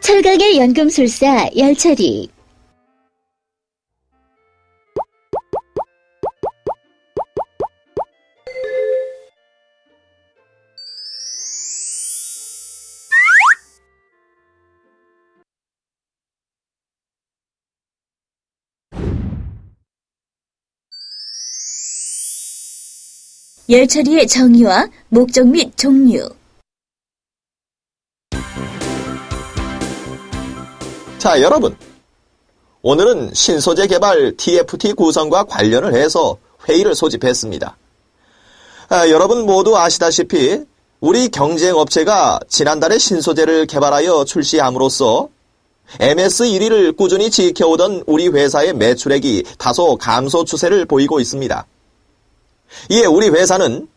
철강의 연금술사 열철이 열처리의 정의와 목적 및 종류 자, 여러분. 오늘은 신소재 개발 TFT 구성과 관련을 해서 회의를 소집했습니다. 아, 여러분 모두 아시다시피 우리 경쟁 업체가 지난달에 신소재를 개발하여 출시함으로써 MS 1위를 꾸준히 지켜오던 우리 회사의 매출액이 다소 감소 추세를 보이고 있습니다. 이에 우리 회사는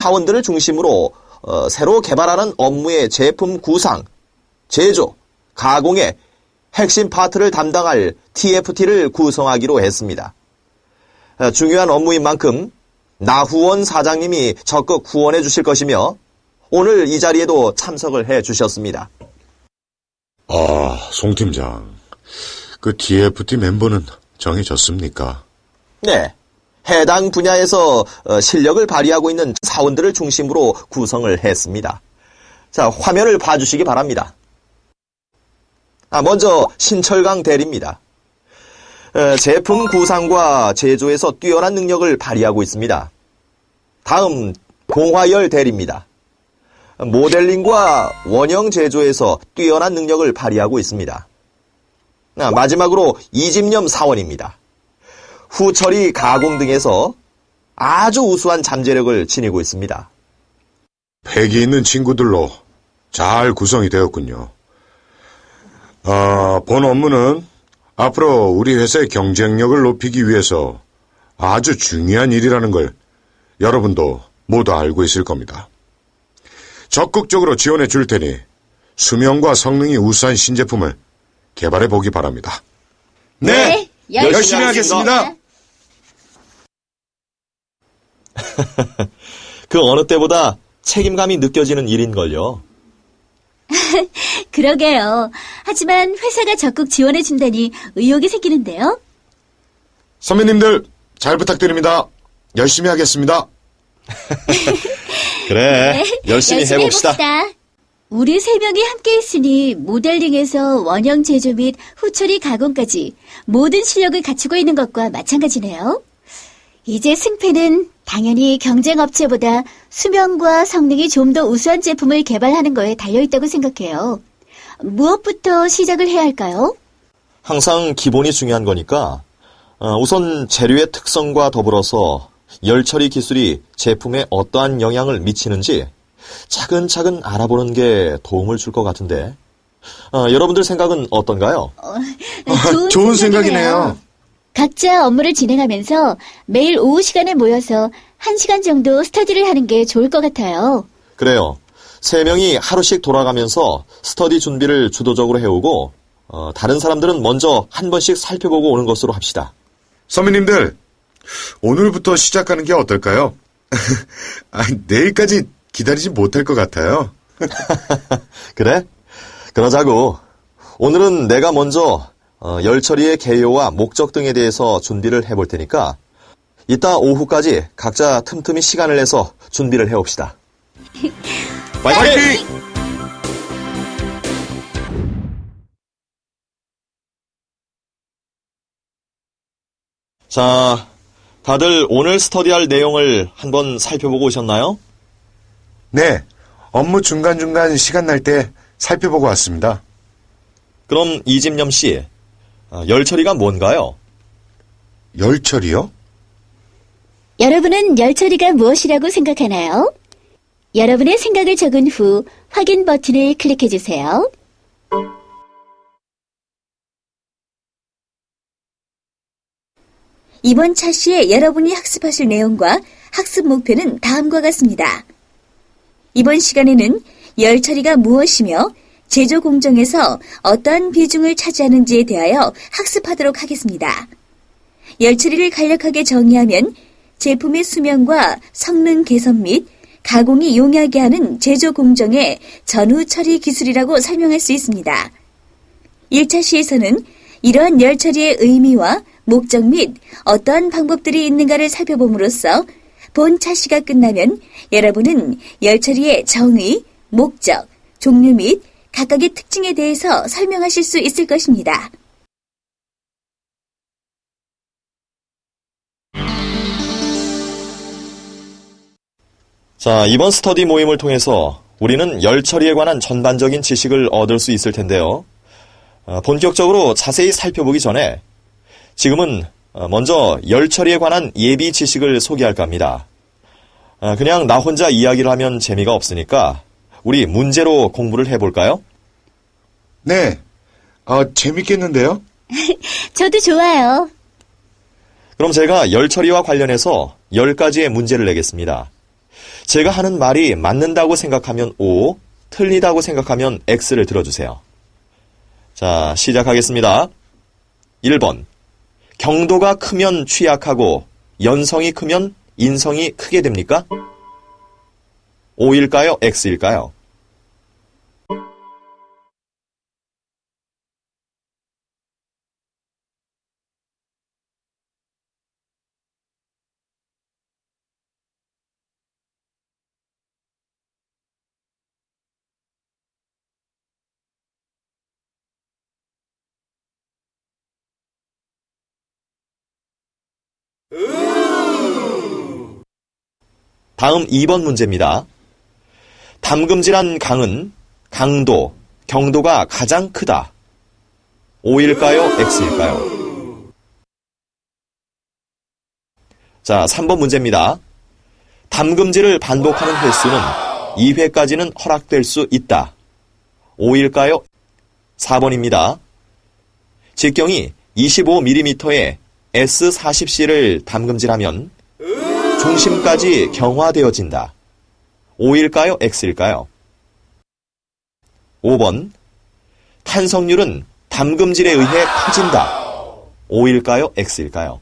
차원들을 중심으로 어, 새로 개발하는 업무의 제품 구상, 제조, 가공에 핵심 파트를 담당할 TFT를 구성하기로 했습니다. 어, 중요한 업무인 만큼 나후원 사장님이 적극 후원해 주실 것이며 오늘 이 자리에도 참석을 해 주셨습니다. 아, 송 팀장. 그 TFT 멤버는 정해졌습니까? 네. 해당 분야에서 어, 실력을 발휘하고 있는 사원들을 중심으로 구성을 했습니다. 자, 화면을 봐주시기 바랍니다. 아, 먼저 신철강 대리입니다. 어, 제품 구상과 제조에서 뛰어난 능력을 발휘하고 있습니다. 다음 공화열 대리입니다. 모델링과 원형 제조에서 뛰어난 능력을 발휘하고 있습니다. 아, 마지막으로 이집념 사원입니다. 후 처리 가공 등에서 아주 우수한 잠재력을 지니고 있습니다. 패기 있는 친구들로 잘 구성이 되었군요. 아, 본 업무는 앞으로 우리 회사의 경쟁력을 높이기 위해서 아주 중요한 일이라는 걸 여러분도 모두 알고 있을 겁니다. 적극적으로 지원해 줄 테니 수명과 성능이 우수한 신제품을 개발해 보기 바랍니다. 네, 열심히 하겠습니다. 그 어느 때보다 책임감이 느껴지는 일인걸요. 그러게요. 하지만 회사가 적극 지원해준다니 의욕이 생기는데요. 선배님들 잘 부탁드립니다. 열심히 하겠습니다. 그래, 열심히, 해봅시다. 해봅시다. 우리 세 명이 함께 있으니 모델링에서 원형 제조 및 후처리 가공까지 모든 실력을 갖추고 있는 것과 마찬가지네요. 이제 승패는 당연히 경쟁 업체보다 수명과 성능이 좀 더 우수한 제품을 개발하는 거에 달려있다고 생각해요. 무엇부터 시작을 해야 할까요? 항상 기본이 중요한 거니까 어, 우선 재료의 특성과 더불어서 열처리 기술이 제품에 어떠한 영향을 미치는지 차근차근 알아보는 게 도움을 줄 것 같은데 어, 여러분들 생각은 어떤가요? 좋은, 좋은 생각이네요. 생각이네요. 각자 업무를 진행하면서 매일 오후 시간에 모여서 한시간 정도 스터디를 하는 게 좋을 것 같아요. 그래요. 세 명이 하루씩 돌아가면서 스터디 준비를 주도적으로 해오고 어, 다른 사람들은 먼저 한 번씩 살펴보고 오는 것으로 합시다. 선배님들, 오늘부터 시작하는 게 어떨까요? 아, 내일까지 기다리지 못할 것 같아요. 그래? 그러자고. 오늘은 내가 먼저 어, 열처리의 개요와 목적 등에 대해서 준비를 해볼 테니까 이따 오후까지 각자 틈틈이 시간을 내서 준비를 해옵시다. 파이팅! 자, 다들 오늘 스터디할 내용을 한번 살펴보고 오셨나요? 네, 업무 중간중간 시간 날 때 살펴보고 왔습니다. 그럼 이집념 씨, 어, 열처리가 뭔가요? 열철이요? 여러분은 열처리가 무엇이라고 생각하나요? 여러분의 생각을 적은 후 확인 버튼을 클릭해 주세요. 이번 차시에 여러분이 학습하실 내용과 학습 목표는 다음과 같습니다. 이번 시간에는 열처리가 무엇이며 제조 공정에서 어떠한 비중을 차지하는지에 대하여 학습하도록 하겠습니다. 열처리를 간략하게 정의하면 제품의 수명과 성능 개선 및 가공이 용이하게 하는 제조 공정의 전후 처리 기술이라고 설명할 수 있습니다. 1차 시에서는 이러한 열 처리의 의미와 목적 및 어떠한 방법들이 있는가를 살펴봄으로써 본 차시가 끝나면 여러분은 열 처리의 정의, 목적, 종류 및 각각의 특징에 대해서 설명하실 수 있을 것입니다. 자, 이번 스터디 모임을 통해서 우리는 열 처리에 관한 전반적인 지식을 얻을 수 있을 텐데요. 어, 본격적으로 자세히 살펴보기 전에 지금은 어, 먼저 열 처리에 관한 예비 지식을 소개할까 합니다. 어, 그냥 나 혼자 이야기를 하면 재미가 없으니까 우리 문제로 공부를 해볼까요? 네. 아, 재밌겠는데요? 저도 좋아요. 그럼 제가 열 처리와 관련해서 10가지의 문제를 내겠습니다. 제가 하는 말이 맞는다고 생각하면 O, 틀리다고 생각하면 X를 들어주세요. 자, 시작하겠습니다. 1번. 경도가 크면 취약하고 연성이 크면 인성이 크게 됩니까? O일까요? X일까요? 다음 2번 문제입니다. 담금질한 강은 강도, 경도가 가장 크다. O일까요? X일까요? 자, 3번 문제입니다. 담금질을 반복하는 횟수는 2회까지는 허락될 수 있다. O일까요? 4번입니다. 직경이 25mm의 S40C를 담금질하면 중심까지 경화되어진다. O일까요? X일까요? 5번. 탄성률은 담금질에 의해 커진다. O일까요? X일까요?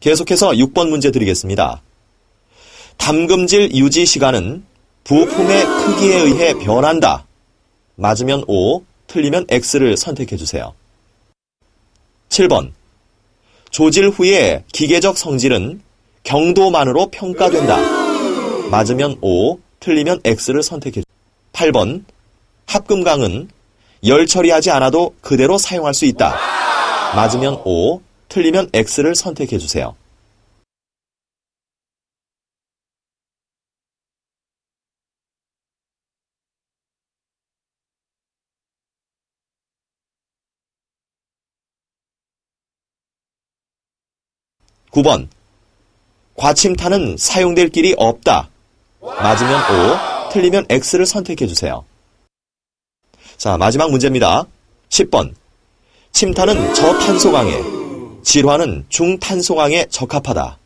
계속해서 6번 문제 드리겠습니다. 담금질 유지 시간은 부품의 크기에 의해 변한다. 맞으면 O, 틀리면 X를 선택해 주세요. 7번. 조질 후의 기계적 성질은 경도만으로 평가된다. 맞으면 O, 틀리면 X를 선택해 주세요. 8번. 합금강은 열 처리하지 않아도 그대로 사용할 수 있다. 맞으면 O, 틀리면 X를 선택해 주세요. 구번 과침탄은 사용될 길이 없다. 맞으면 O, 틀리면 X를 선택해 주세요. 자, 마지막 문제입니다. 10번. 침탄은 저탄소강에, 질환은 중탄소강에 적합하다.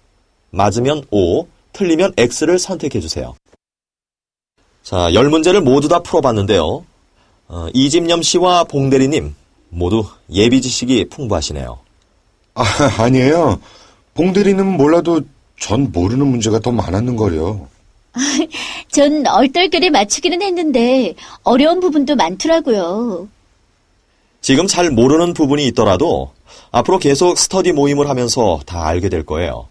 맞으면 O, 틀리면 X를 선택해 주세요. 자, 열 문제를 모두 다 풀어봤는데요. 어, 이집념 씨와 봉대리님 모두 예비 지식이 풍부하시네요. 아, 아니에요. 봉대리는 몰라도 전 모르는 문제가 더 많았는걸요. 전 얼떨결에 맞추기는 했는데 어려운 부분도 많더라고요. 지금 잘 모르는 부분이 있더라도 앞으로 계속 스터디 모임을 하면서 다 알게 될 거예요.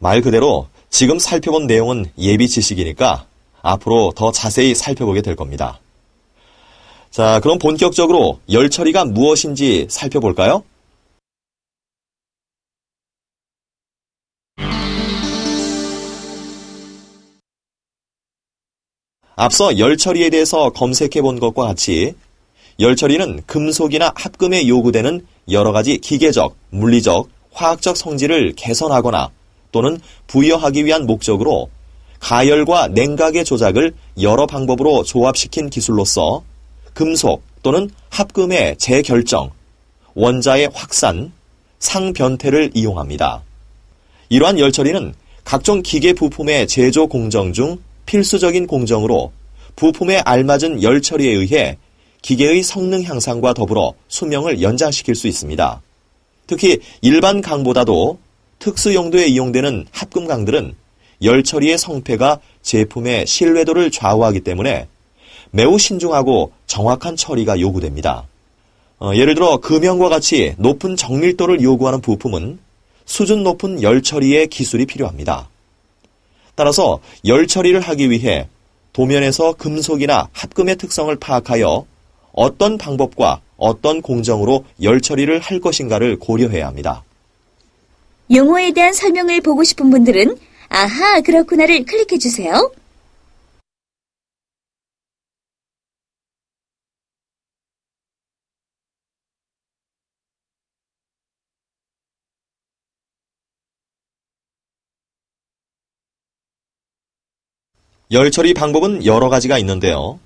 말 그대로 지금 살펴본 내용은 예비 지식이니까 앞으로 더 자세히 살펴보게 될 겁니다. 자, 그럼 본격적으로 열 처리가 무엇인지 살펴볼까요? 앞서 열 처리에 대해서 검색해 본 것과 같이 열 처리는 금속이나 합금에 요구되는 여러 가지 기계적, 물리적, 화학적 성질을 개선하거나 또는 부여하기 위한 목적으로 가열과 냉각의 조작을 여러 방법으로 조합시킨 기술로서 금속 또는 합금의 재결정, 원자의 확산, 상변태를 이용합니다. 이러한 열 처리는 각종 기계 부품의 제조 공정 중 필수적인 공정으로 부품에 알맞은 열 처리에 의해 기계의 성능 향상과 더불어 수명을 연장시킬 수 있습니다. 특히 일반 강보다도 특수 용도에 이용되는 합금 강들은 열 처리의 성패가 제품의 신뢰도를 좌우하기 때문에 매우 신중하고 정확한 처리가 요구됩니다. 어, 예를 들어 금형과 같이 높은 정밀도를 요구하는 부품은 수준 높은 열 처리의 기술이 필요합니다. 따라서 열 처리를 하기 위해 도면에서 금속이나 합금의 특성을 파악하여 어떤 방법과 어떤 공정으로 열 처리를 할 것인가를 고려해야 합니다. 용어에 대한 설명을 보고 싶은 분들은 아하, 그렇구나를 클릭해 주세요. 열 처리 방법은 여러 가지가 있는데요.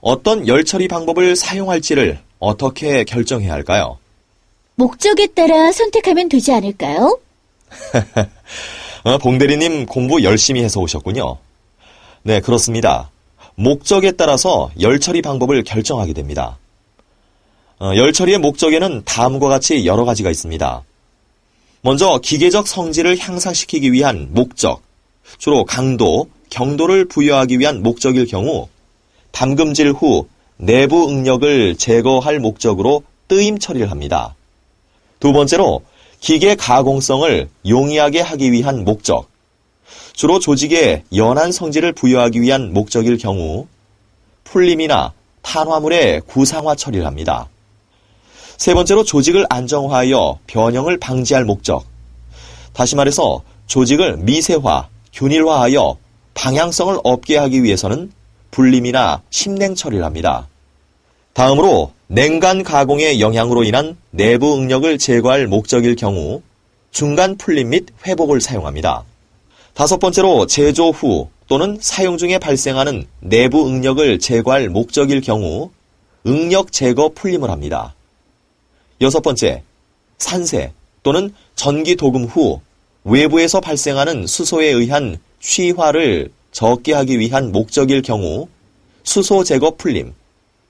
어떤 열 처리 방법을 사용할지를 어떻게 결정해야 할까요? 목적에 따라 선택하면 되지 않을까요? 어, 봉대리님 공부 열심히 해서 오셨군요. 네, 그렇습니다. 목적에 따라서 열 처리 방법을 결정하게 됩니다. 어, 열 처리의 목적에는 다음과 같이 여러 가지가 있습니다. 먼저 기계적 성질을 향상시키기 위한 목적, 주로 강도, 경도를 부여하기 위한 목적일 경우 담금질 후 내부 응력을 제거할 목적으로 뜨임 처리를 합니다. 두 번째로 기계 가공성을 용이하게 하기 위한 목적, 주로 조직에 연한 성질을 부여하기 위한 목적일 경우 풀림이나 탄화물의 구상화 처리를 합니다. 세 번째로 조직을 안정화하여 변형을 방지할 목적, 다시 말해서 조직을 미세화, 균일화하여 방향성을 없게 하기 위해서는 불림이나 심냉 처리를 합니다. 다음으로 냉간 가공의 영향으로 인한 내부 응력을 제거할 목적일 경우 중간 풀림 및 회복을 사용합니다. 다섯 번째로 제조 후 또는 사용 중에 발생하는 내부 응력을 제거할 목적일 경우 응력 제거 풀림을 합니다. 여섯 번째, 산세 또는 전기 도금 후 외부에서 발생하는 수소에 의한 취화를 적게 하기 위한 목적일 경우 수소 제거 풀림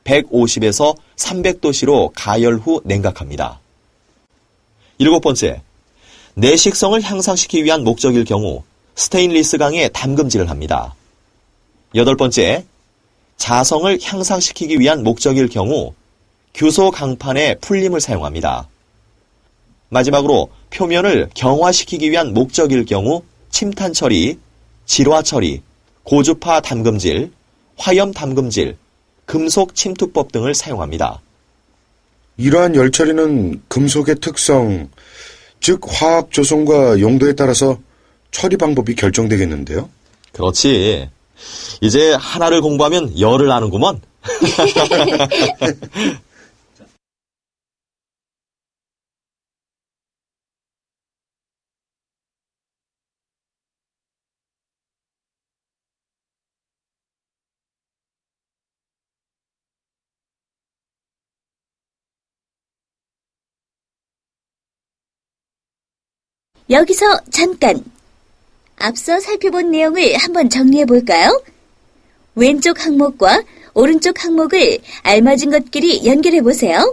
150에서 300도씨로 가열 후 냉각합니다. 일곱 번째, 내식성을 향상시키기 위한 목적일 경우 스테인리스 강에 담금질을 합니다. 여덟 번째, 자성을 향상시키기 위한 목적일 경우 규소 강판의 풀림을 사용합니다. 마지막으로 표면을 경화시키기 위한 목적일 경우 침탄 처리, 질화 처리, 고주파 담금질, 화염 담금질, 금속 침투법 등을 사용합니다. 이러한 열 처리는 금속의 특성, 즉 화학 조성과 용도에 따라서 처리 방법이 결정되겠는데요. 그렇지. 이제 하나를 공부하면 열을 아는구먼. 여기서 잠깐! 앞서 살펴본 내용을 한번 정리해 볼까요? 왼쪽 항목과 오른쪽 항목을 알맞은 것끼리 연결해 보세요.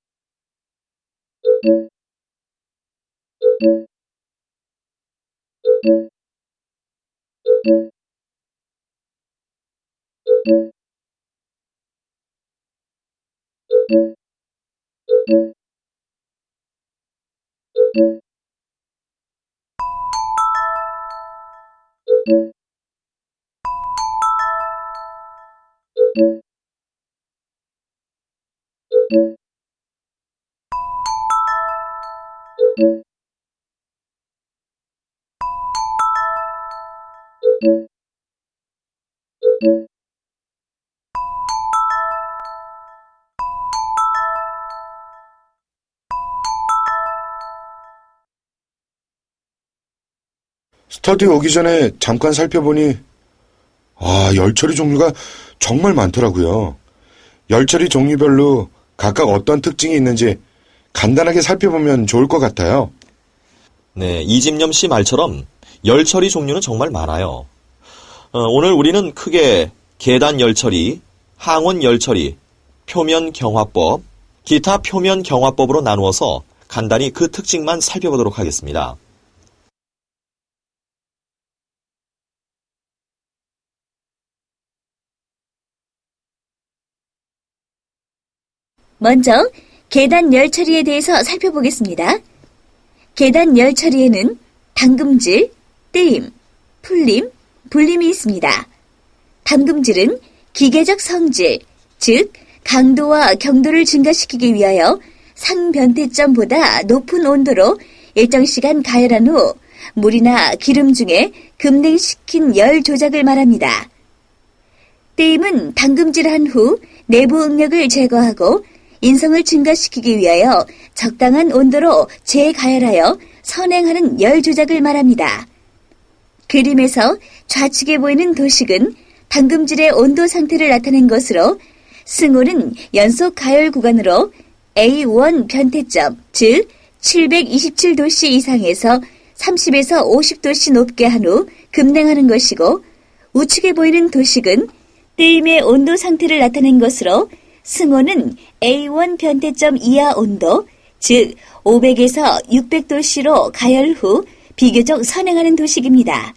스터디 오기 전에 잠깐 살펴보니, 아, 열처리 종류가 정말 많더라고요. 열처리 종류별로 각각 어떤 특징이 있는지 간단하게 살펴보면 좋을 것 같아요. 네, 이집념 씨 말처럼 열처리 종류는 정말 많아요. 어, 오늘 우리는 크게 계단 열처리, 항원 열처리, 표면 경화법, 기타 표면 경화법으로 나누어서 간단히 그 특징만 살펴보도록 하겠습니다. 먼저 계단 열 처리에 대해서 살펴보겠습니다. 계단 열 처리에는 담금질, 떼임, 풀림, 불림이 있습니다. 담금질은 기계적 성질, 즉 강도와 경도를 증가시키기 위하여 상변태점보다 높은 온도로 일정 시간 가열한 후 물이나 기름 중에 급냉시킨 열 조작을 말합니다. 떼임은 담금질한 후 내부 응력을 제거하고 인성을 증가시키기 위하여 적당한 온도로 재가열하여 선행하는 열 조작을 말합니다. 그림에서 좌측에 보이는 도식은 담금질의 온도 상태를 나타낸 것으로 승호는 연속 가열 구간으로 A1 변태점, 즉 727도씨 이상에서 30에서 50도씨 높게 한 후 급냉하는 것이고 우측에 보이는 도식은 떼임의 온도 상태를 나타낸 것으로 승호는 A1 변태점 이하 온도, 즉 500에서 600도씨로 가열 후 비교적 선행하는 도식입니다.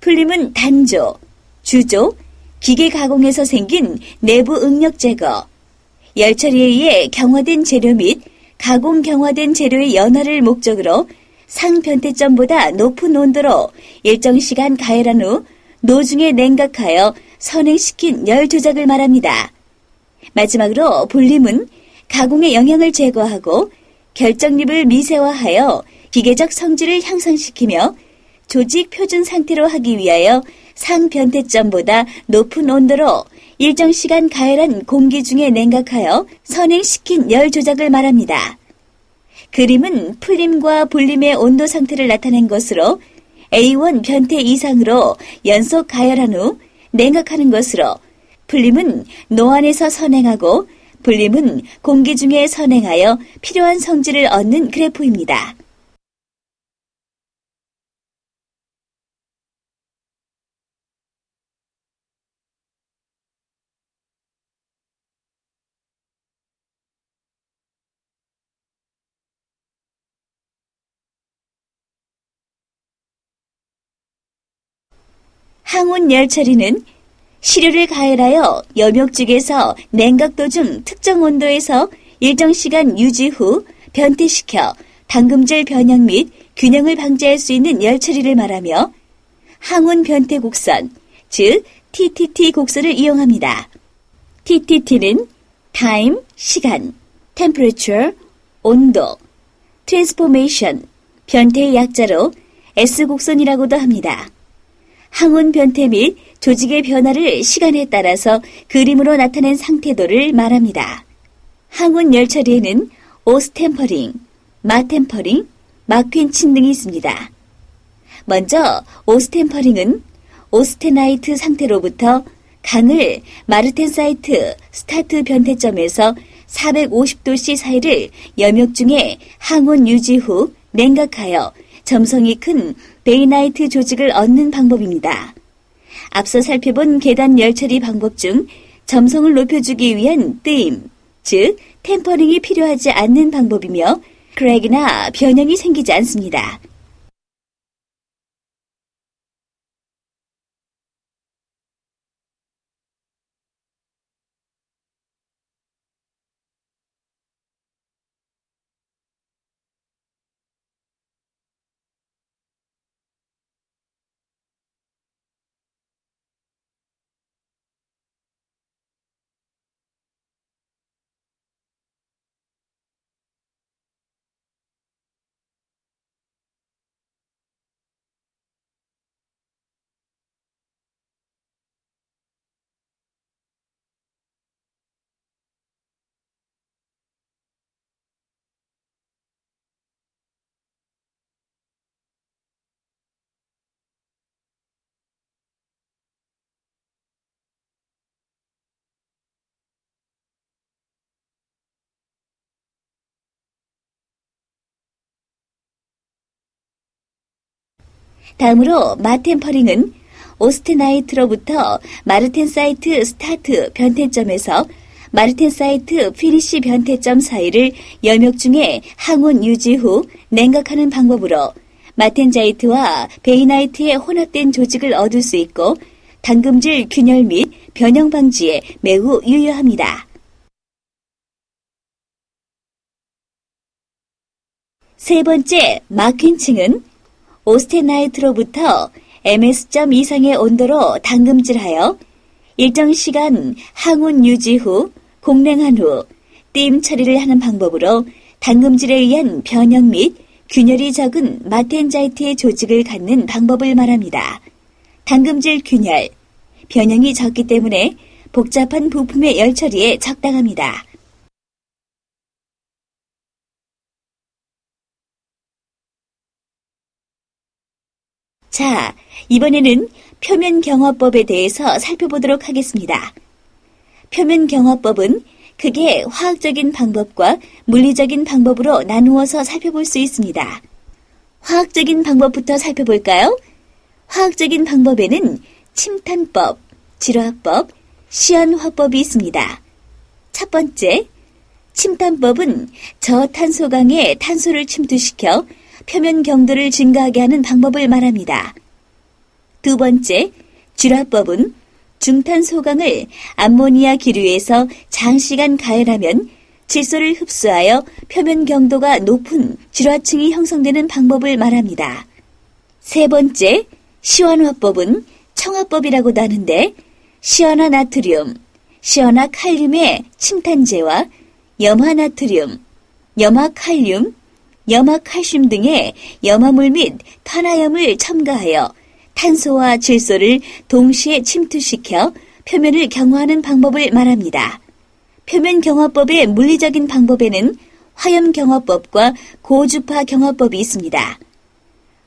풀림은 단조, 주조, 기계 가공에서 생긴 내부 응력 제거, 열처리에 의해 경화된 재료 및 가공 경화된 재료의 연화를 목적으로 상변태점보다 높은 온도로 일정 시간 가열한 후 노중에 냉각하여 선행시킨 열 조작을 말합니다. 마지막으로 볼림은 가공의 영향을 제거하고 결정립을 미세화하여 기계적 성질을 향상시키며 조직 표준 상태로 하기 위하여 상변태점보다 높은 온도로 일정 시간 가열한 공기 중에 냉각하여 선행시킨 열 조작을 말합니다. 그림은 풀림과 볼림의 온도 상태를 나타낸 것으로 A1 변태 이상으로 연속 가열한 후 냉각하는 것으로 풀림은 노안에서 선행하고 볼림은 공기 중에 선행하여 필요한 성질을 얻는 그래프입니다. 항온 열처리는 시료를 가열하여 염욕죽에서 냉각도 중 특정 온도에서 일정 시간 유지 후 변태시켜 당금질 변형 및 균형을 방지할 수 있는 열처리를 말하며 항온 변태 곡선, 즉 TTT 곡선을 이용합니다. TTT는 time, 시간, temperature, 온도, transformation, 변태의 약자로 S곡선이라고도 합니다. 항온 변태 및 조직의 변화를 시간에 따라서 그림으로 나타낸 상태도를 말합니다. 항온 열처리에는 오스템퍼링, 마템퍼링, 마퀸친 등이 있습니다. 먼저 오스템퍼링은 오스테나이트 상태로부터 강을 마르텐사이트 스타트 변태점에서 450도씨 사이를 염욕 중에 항온 유지 후 냉각하여 점성이 큰 베이나이트 조직을 얻는 방법입니다. 앞서 살펴본 계단 열처리 방법 중 점성을 높여주기 위한 뜨임, 즉 템퍼링이 필요하지 않는 방법이며 크랙이나 변형이 생기지 않습니다. 다음으로 마텐퍼링은 오스트나이트로부터 마르텐사이트 스타트 변태점에서 마르텐사이트 피니시 변태점 사이를 염역 중에 항원 유지 후 냉각하는 방법으로 마텐자이트와 베이나이트의 혼합된 조직을 얻을 수 있고 당금질 균열 및 변형 방지에 매우 유효합니다. 세 번째 마퀸층은 오스테나이트로부터 ms.점 이상의 온도로 당금질하여 일정 시간 항온 유지 후 공랭한 후 띠임 처리를 하는 방법으로 당금질에 의한 변형 및 균열이 적은 마텐자이트의 조직을 갖는 방법을 말합니다. 당금질 균열, 변형이 적기 때문에 복잡한 부품의 열 처리에 적당합니다. 자, 이번에는 표면 경화법에 대해서 살펴보도록 하겠습니다. 표면 경화법은 크게 화학적인 방법과 물리적인 방법으로 나누어서 살펴볼 수 있습니다. 화학적인 방법부터 살펴볼까요? 화학적인 방법에는 침탄법, 질화법, 시연화법이 있습니다. 첫 번째, 침탄법은 저탄소강에 탄소를 침투시켜 표면 경도를 증가하게 하는 방법을 말합니다. 두 번째, 쥐라법은 중탄 소강을 암모니아 기류에서 장시간 가열하면 질소를 흡수하여 표면 경도가 높은 쥐라층이 형성되는 방법을 말합니다. 세 번째, 시원화법은 청화법이라고도 하는데 시원화 나트륨, 시원화 칼륨의 침탄제와 염화 나트륨, 염화 칼륨, 염화 칼슘 등의 염화물 및 탄화염을 첨가하여 탄소와 질소를 동시에 침투시켜 표면을 경화하는 방법을 말합니다. 표면 경화법의 물리적인 방법에는 화염 경화법과 고주파 경화법이 있습니다.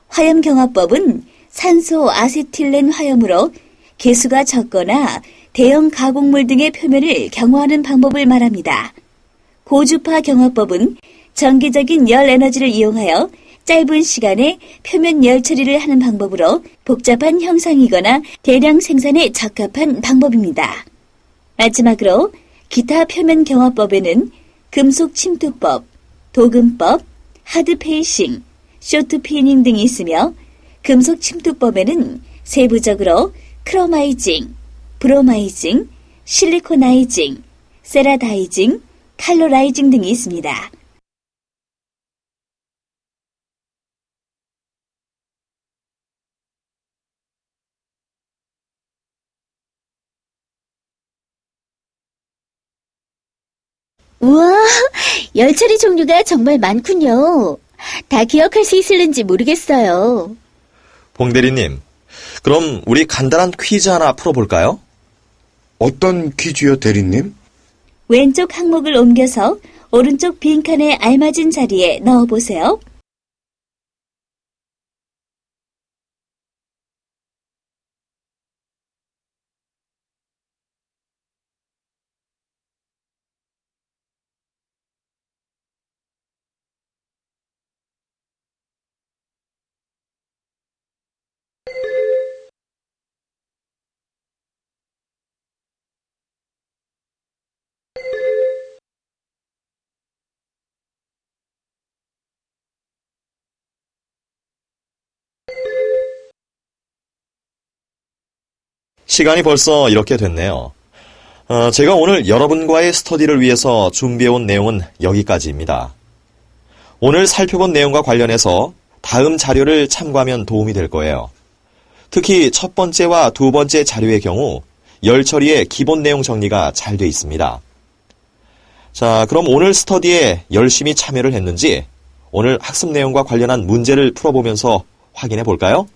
화염 경화법은 산소 아세틸렌 화염으로 개수가 적거나 대형 가공물 등의 표면을 경화하는 방법을 말합니다. 고주파 경화법은 전기적인 열 에너지를 이용하여 짧은 시간에 표면 열 처리를 하는 방법으로 복잡한 형상이거나 대량 생산에 적합한 방법입니다. 마지막으로 기타 표면 경화법에는 금속 침투법, 도금법, 하드 페이싱, 쇼트 피닝 등이 있으며 금속 침투법에는 세부적으로 크로마이징, 브로마이징, 실리코나이징, 세라다이징, 칼로라이징 등이 있습니다. 우와, 열처리 종류가 정말 많군요. 다 기억할 수 있을는지 모르겠어요. 봉대리님, 그럼 우리 간단한 퀴즈 하나 풀어볼까요? 어떤 퀴즈요, 대리님? 왼쪽 항목을 옮겨서 오른쪽 빈칸에 알맞은 자리에 넣어보세요. 시간이 벌써 이렇게 됐네요. 어, 제가 오늘 여러분과의 스터디를 위해서 준비해온 내용은 여기까지입니다. 오늘 살펴본 내용과 관련해서 다음 자료를 참고하면 도움이 될 거예요. 특히 첫 번째와 두 번째 자료의 경우 열 처리의 기본 내용 정리가 잘 돼 있습니다. 자, 그럼 오늘 스터디에 열심히 참여를 했는지 오늘 학습 내용과 관련한 문제를 풀어보면서 확인해 볼까요?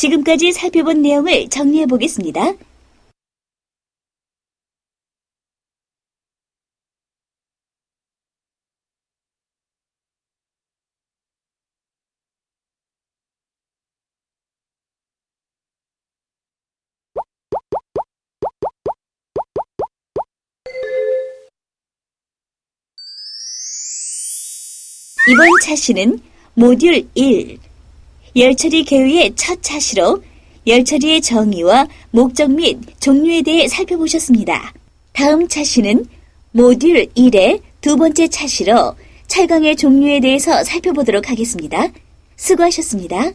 지금까지 살펴본 내용을 정리해 보겠습니다. 이번 차시는 모듈 1, 열처리 개요의 첫 차시로 열처리의 정의와 목적 및 종류에 대해 살펴보셨습니다. 다음 차시는 모듈 1의 두 번째 차시로 철강의 종류에 대해서 살펴보도록 하겠습니다. 수고하셨습니다.